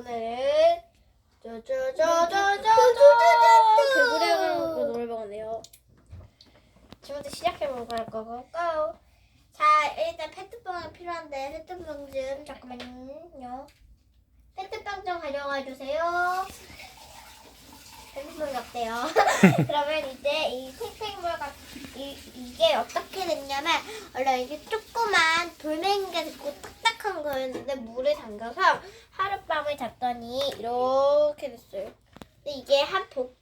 오늘은 쪼쪼쪼쪼쪼쪼 개구리 하고 노래방이네요. 지금부터 시작해볼까 거고 고. 자 일단 페트병이 필요한데 페트병 좀 잠깐만요. 페트병 좀 가져가 주세요. 페트병이 없대요. 그러면 이제 이같 이, 이게 어떻게 됐냐면 원래 이게 조그만 돌멩이가 있고 딱딱한 거였는데 물에 담가서 하룻밤을 잤더니 이렇게 됐어요. 근데 이게 한 복,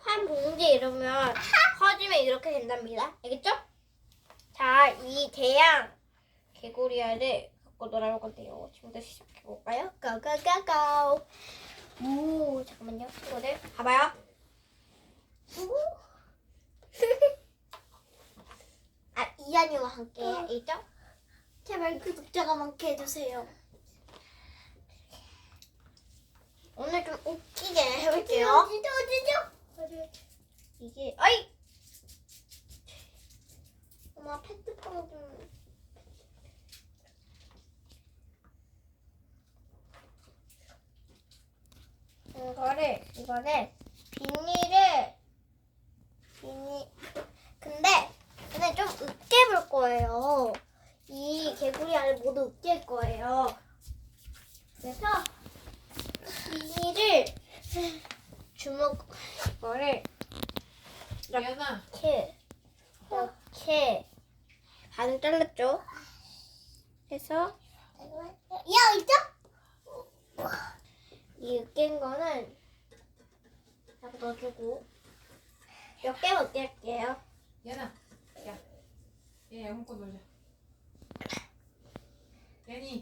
한 봉지 이러면 커지면 이렇게 된답니다. 알겠죠? 자, 이 대양 개구리알을 갖고 놀아볼 건데요. 지금부터 시작해볼까요? 고고고고! 오, 잠깐만요. 친구들, 봐봐요. 오. 아, 이한이와 함께, 알겠죠? 제발 구독자가 많게 해주세요. 오늘 좀 웃기게 해볼게요. 어디죠, 어디죠? 이게, 어이! 엄마 페트병 좀. 이거를, 이거를, 비닐을, 비닐, 근데, 근데 좀 으깨 볼 거예요. 이 개구리 알을 모두 으깰 거예요. 그래서, 비닐을, 주먹, 이거를, 미안아. 이렇게 이렇게 반을 잘랐죠. 해서 야 있죠? 이 으깬 거는 여기 넣어주고 몇 개만 으깰게요. 미안아. 야. 얘 홍고 놀자. 얘